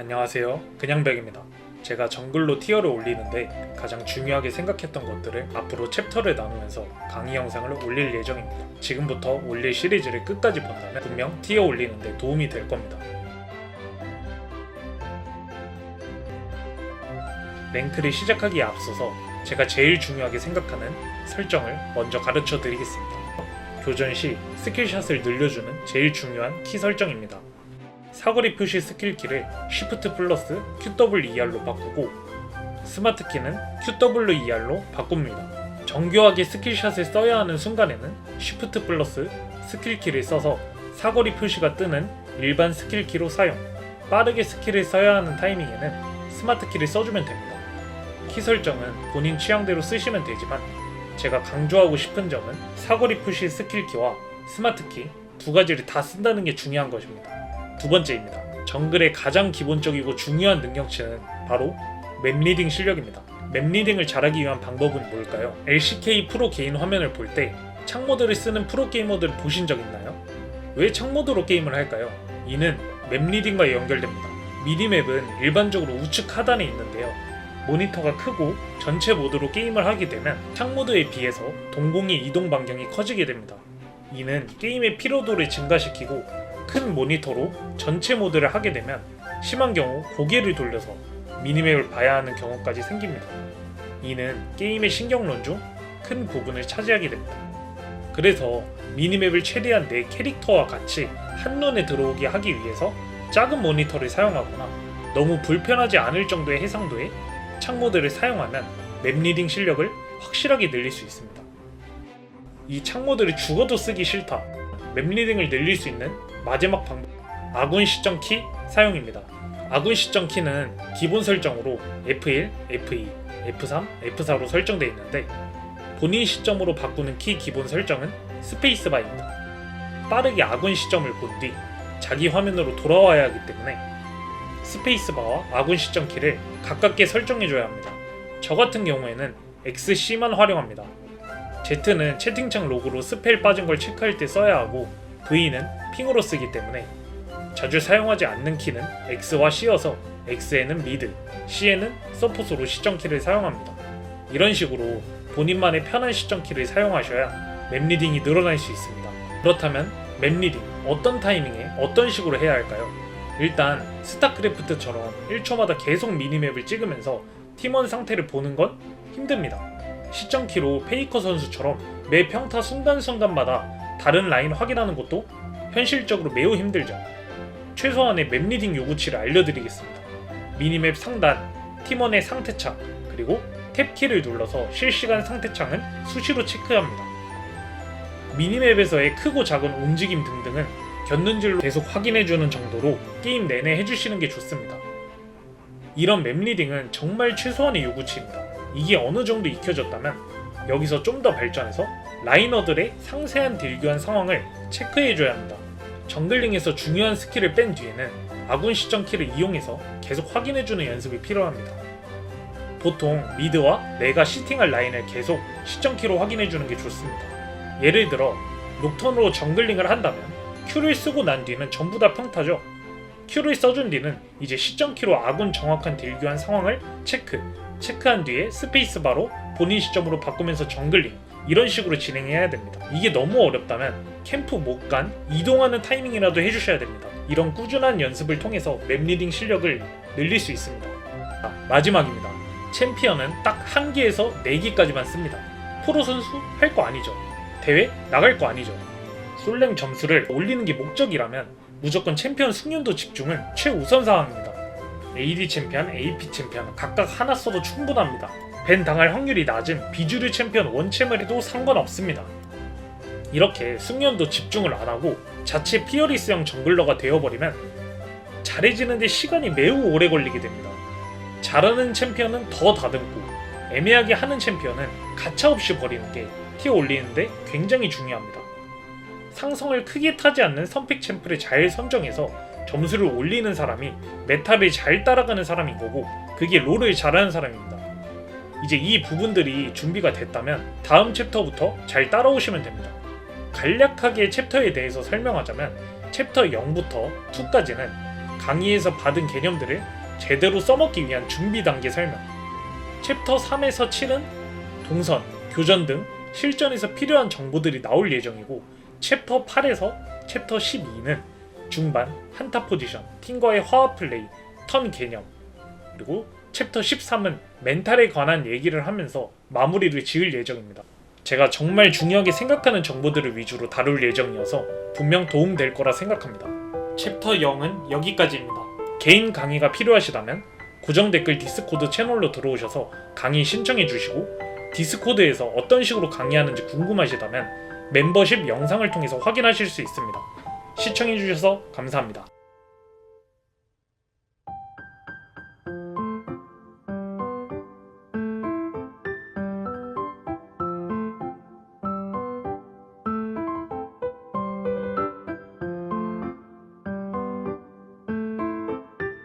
안녕하세요. 그냥백입니다. 제가 정글로 티어를 올리는데 가장 중요하게 생각했던 것들을 앞으로 챕터를 나누면서 강의 영상을 올릴 예정입니다. 지금부터 올릴 시리즈를 끝까지 본다면 분명 티어 올리는데 도움이 될 겁니다. 랭크를 시작하기에 앞서서 제가 제일 중요하게 생각하는 설정을 먼저 가르쳐 드리겠습니다. 교전 시 스킬샷을 늘려주는 제일 중요한 키 설정입니다. 사거리 표시 스킬키를 Shift 플러스 QWER로 바꾸고 스마트 키는 QWER로 바꿉니다. 정교하게 스킬샷을 써야 하는 순간에는 Shift 플러스 스킬키를 써서 사거리 표시가 뜨는 일반 스킬키로 사용. 빠르게 스킬을 써야 하는 타이밍에는 스마트 키를 써주면 됩니다. 키 설정은 본인 취향대로 쓰시면 되지만 제가 강조하고 싶은 점은 사거리 표시 스킬키와 스마트 키 두 가지를 다 쓴다는 게 중요한 것입니다. 두 번째입니다. 정글의 가장 기본적이고 중요한 능력치는 바로 맵 리딩 실력입니다. 맵 리딩을 잘하기 위한 방법은 뭘까요? LCK 프로 개인 화면을 볼 때 창모드를 쓰는 프로 게이머들을 보신 적 있나요? 왜 창모드로 게임을 할까요? 이는 맵 리딩과 연결됩니다. 미니맵은 일반적으로 우측 하단에 있는데요. 모니터가 크고 전체 모드로 게임을 하게 되면 창모드에 비해서 동공의 이동 반경이 커지게 됩니다. 이는 게임의 피로도를 증가시키고 큰 모니터로 전체 모드를 하게 되면 심한 경우 고개를 돌려서 미니맵을 봐야 하는 경우까지 생깁니다. 이는 게임의 신경론 중 큰 부분을 차지하게 됩니다. 그래서 미니맵을 최대한 내 캐릭터와 같이 한눈에 들어오게 하기 위해서 작은 모니터를 사용하거나 너무 불편하지 않을 정도의 해상도의 창모드를 사용하면 맵 리딩 실력을 확실하게 늘릴 수 있습니다. 이 창모드를 죽어도 쓰기 싫다. 맵 리딩을 늘릴 수 있는 마지막 방법 아군 시점 키 사용입니다. 아군 시점 키는 기본 설정으로 F1, F2, F3, F4로 설정되어 있는데 본인 시점으로 바꾸는 키 기본 설정은 스페이스바입니다. 빠르게 아군 시점을 본 뒤 자기 화면으로 돌아와야 하기 때문에 스페이스바와 아군 시점 키를 가깝게 설정해줘야 합니다. 저 같은 경우에는 XC만 활용합니다. Z는 채팅창 로고로 스펠 빠진 걸 체크할 때 써야 하고 V는 핑으로 쓰기 때문에 자주 사용하지 않는 키는 X와 C여서 X에는 미드, C에는 서포스로 시점키를 사용합니다. 이런 식으로 본인만의 편한 시점키를 사용하셔야 맵 리딩이 늘어날 수 있습니다. 그렇다면 맵 리딩 어떤 타이밍에 어떤 식으로 해야 할까요? 일단 스타크래프트처럼 1초마다 계속 미니맵을 찍으면서 팀원 상태를 보는 건 힘듭니다. 시점키로 페이커 선수처럼 매 평타 순간순간마다 다른 라인 확인하는 것도 현실적으로 매우 힘들죠. 최소한의 맵 리딩 요구치를 알려드리겠습니다. 미니맵 상단, 팀원의 상태창, 그리고 탭키를 눌러서 실시간 상태창은 수시로 체크합니다. 미니맵에서의 크고 작은 움직임 등등은 곁눈질로 계속 확인해주는 정도로 게임 내내 해주시는 게 좋습니다. 이런 맵 리딩은 정말 최소한의 요구치입니다. 이게 어느 정도 익혀졌다면 여기서 좀 더 발전해서 라이너들의 상세한 딜교환 상황을 체크해줘야 합니다. 정글링에서 중요한 스킬을 뺀 뒤에는 아군 시점 키를 이용해서 계속 확인해주는 연습이 필요합니다. 보통 미드와 내가 시팅할 라인을 계속 시점 키로 확인해주는 게 좋습니다. 예를 들어 녹턴으로 정글링을 한다면 Q를 쓰고 난 뒤는 전부 다 평타죠. Q를 써준 뒤는 이제 시점 키로 아군 정확한 딜교환 상황을 체크, 체크한 뒤에 스페이스바로 본인 시점으로 바꾸면서 정글링 이런 식으로 진행해야 됩니다. 이게 너무 어렵다면 캠프 못 간 이동하는 타이밍이라도 해주셔야 됩니다. 이런 꾸준한 연습을 통해서 맵 리딩 실력을 늘릴 수 있습니다. 아, 마지막입니다. 챔피언은 딱 한 개에서 네 개까지만 씁니다. 프로 선수 할 거 아니죠. 대회 나갈 거 아니죠. 솔랭 점수를 올리는 게 목적이라면 무조건 챔피언 숙련도 집중은 최우선 사항입니다. AD 챔피언, AP 챔피언 각각 하나 써도 충분합니다. 밴 당할 확률이 낮은 비주류 챔피언 원챔을 해도 상관없습니다. 이렇게 숙련도 집중을 안 하고 자체 피어리스형 정글러가 되어버리면 잘해지는데 시간이 매우 오래 걸리게 됩니다. 잘하는 챔피언은 더 다듬고 애매하게 하는 챔피언은 가차없이 버리는 게 티어 올리는데 굉장히 중요합니다. 상성을 크게 타지 않는 선픽 챔프를 잘 선정해서 점수를 올리는 사람이 메타를 잘 따라가는 사람인 거고 그게 롤을 잘하는 사람입니다. 이제 이 부분들이 준비가 됐다면 다음 챕터부터 잘 따라오시면 됩니다. 간략하게 챕터에 대해서 설명하자면 챕터 0부터 2까지는 강의에서 받은 개념들을 제대로 써먹기 위한 준비 단계 설명. 챕터 3에서 7은 동선, 교전 등 실전에서 필요한 정보들이 나올 예정이고 챕터 8에서 챕터 12는 중반, 한타 포지션, 팀과의 화합 플레이, 턴 개념 그리고 챕터 13은 멘탈에 관한 얘기를 하면서 마무리를 지을 예정입니다. 제가 정말 중요하게 생각하는 정보들을 위주로 다룰 예정이어서 분명 도움될 거라 생각합니다. 챕터 0은 여기까지입니다. 개인 강의가 필요하시다면 고정 댓글 디스코드 채널로 들어오셔서 강의 신청해 주시고 디스코드에서 어떤 식으로 강의하는지 궁금하시다면 멤버십 영상을 통해서 확인하실 수 있습니다. 시청해 주셔서 감사합니다.